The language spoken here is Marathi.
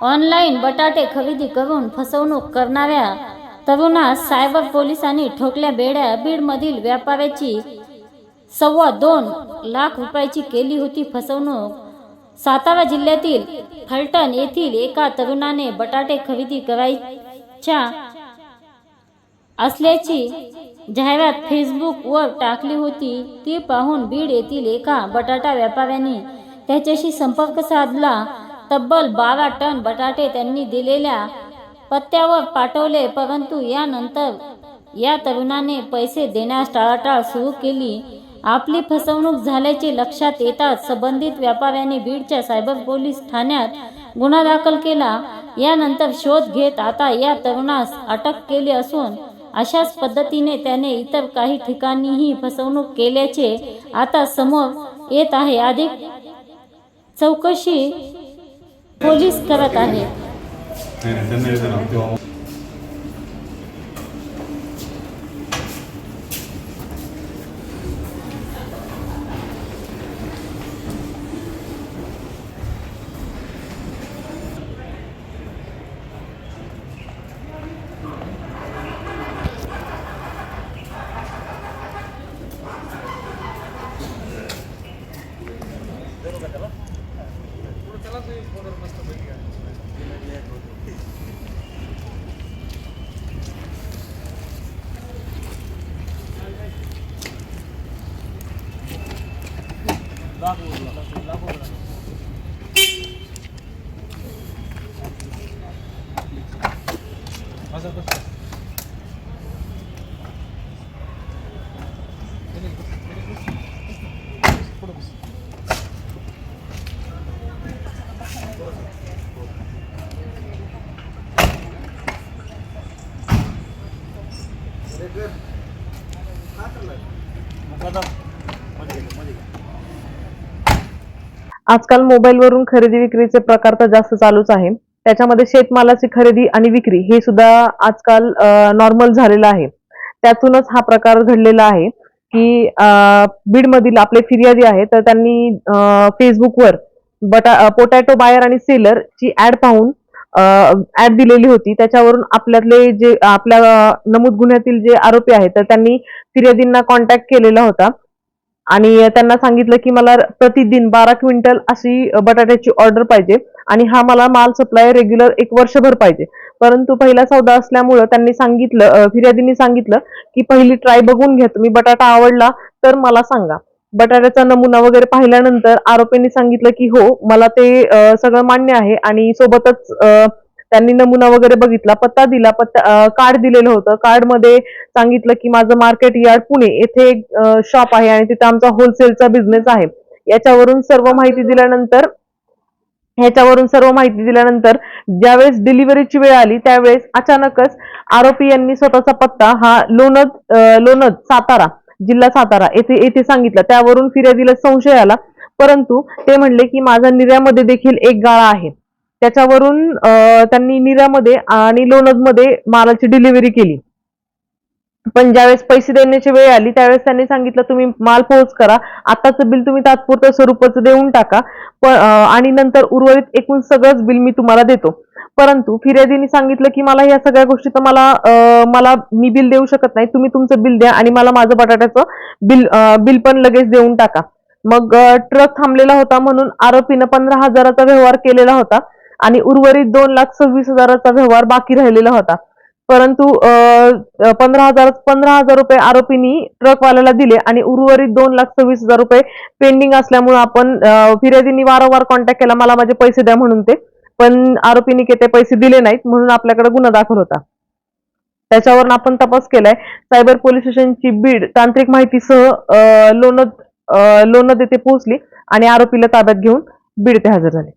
ऑनलाईन बटाटे खरेदी करून फसवणूक करणाऱ्या तरुणास सायबर पोलिसांनी ठोकल्या बेड्या बीडमधील व्यापाऱ्याची सव्वा दोन लाख रुपयाची केली होती फसवणूक. सातारा जिल्ह्यातील फलटण येथील एका तरुणाने बटाटे खरेदी करायच्या असल्याची जाहिरात फेसबुकवर टाकली होती. ती पाहून बीड येथील एका बटाटा व्यापाऱ्याने त्याच्याशी संपर्क साधला. तब्बल बारा टन बटाटे त्यांनी दिलेल्या पत्त्यावर पाठवले परंतु यानंतर या तरुणाने पैसे देण्यास टाळाटाळ सुरू केली. आपली फसवणूक झाल्याचे लक्षात येताच संबंधित व्यापाऱ्याने बीडच्या सायबर पोलीस ठाण्यात गुन्हा दाखल केला. यानंतर शोध घेत आता या तरुणास अटक केली असून अशाच पद्धतीने त्याने इतर काही ठिकाणीही फसवणूक केल्याचे आता समोर येत आहे. अधिक चौकशी पोलीस करत आहेत नाही नाही त्यांना येतं ना तेव्हा आजकाल मोबाईलवरून खरेदी विक्रीचे प्रकार तर जास्त चालूच आहे. त्याच्यामध्ये शेतमालाची खरेदी आणि विक्री हे सुद्धा आजकाल नॉर्मल झालेलं आहे. त्यातूनच हा प्रकार घडलेला आहे की बीडमधील आपले फिर्यादी आहे तर त्यांनी फेसबुकवर बटा पोटॅटो बायर आणि सेलर ची ऍड पाहून ऍड दिलेली होती. त्याच्यावरून आपल्यातले जे आपल्या नमूद गुन्ह्यातील जे आरोपी आहेत तर त्यांनी फिर्यादींना कॉन्टॅक्ट केलेला होता. आणि त्यांना सांगितलं की मला प्रतिदिन बारा क्विंटल अशी बटाट्याची ऑर्डर पाहिजे आणि हा मला माल सप्लाय रेग्युलर एक वर्षभर पाहिजे. परंतु पहिला सौदा असल्यामुळं त्यांनी सांगितलं फिर्यादींनी सांगितलं की पहिली ट्राय बघून घ्या. तुम्ही बटाटा आवडला तर मला सांगा. बटाट्याचा नमुना वगैरे पाहिल्यानंतर आरोपींनी सांगितलं की हो मला ते सगळं मान्य आहे आणि सोबतच अं, त्यांनी नमुना वगैरे बघितला पत्ता दिला पत्ता कार्ड दिलेलं होतं. कार्डमध्ये सांगितलं की माझं मार्केट यार्ड पुणे येथे एक शॉप आहे आणि तिथे आमचा होलसेलचा बिझनेस आहे. याच्यावरून सर्व माहिती दिल्यानंतर ह्याच्यावरून सर्व माहिती दिल्यानंतर ज्यावेळेस डिलिव्हरीची वेळ आली त्यावेळेस अचानकच आरोपी यांनी स्वतःचा पत्ता हा लोणद लोणद सातारा जिल्हा सातारा येथे येथे सांगितलं. त्यावरून फिर्यादीला संशय आला परंतु ते म्हणले की माझा निर्यामध्ये देखील एक गाळा आहे. त्याच्यावरून त्यांनी निरामध्ये आणि लोणदमध्ये मालाची डिलिव्हरी केली. पण ज्यावेळेस पैसे देण्याची वेळ आली त्यावेळेस त्यांनी सांगितलं तुम्ही माल पोहोच करा. आताचं बिल तुम्ही तात्पुरतं स्वरूपाचं देऊन टाका. पण आणि नंतर उर्वरित एकूण सगळंच बिल मी तुम्हाला देतो. परंतु फिर्यादीने सांगितलं की मला या सगळ्या गोष्टी तर मला मला मी बिल देऊ शकत नाही. तुम्ही तुमचं बिल द्या आणि मला माझं बटाट्याचं बिल बिल पण लगेच देऊन टाका. मग ट्रक थांबलेला होता म्हणून आरोपीनं पंधरा हजाराचा व्यवहार केलेला होता. आणि उर्वरित दोन लाख सव्वीस हजाराचा व्यवहार बाकी राहिलेला होता. परंतु पंधरा हजार पंधरा हजार रुपये आरोपींनी ट्रकवाल्याला दिले आणि उर्वरित दोन लाख सव्वीस हजार रुपये पेंडिंग असल्यामुळे आपण फिर्यादींनी वारंवार कॉन्टॅक्ट केला मला माझे पैसे द्या म्हणून ते. पण आरोपींनी ते पैसे दिले नाहीत म्हणून आपल्याकडे गुन्हा दाखल होता. त्याच्यावरून आपण तपास केलाय. सायबर पोलीस स्टेशनची बीड तांत्रिक माहितीसह लोनद लोणद लोणद येथे पोहोचली आणि आरोपीला ताब्यात घेऊन बीड ते हजर झाले.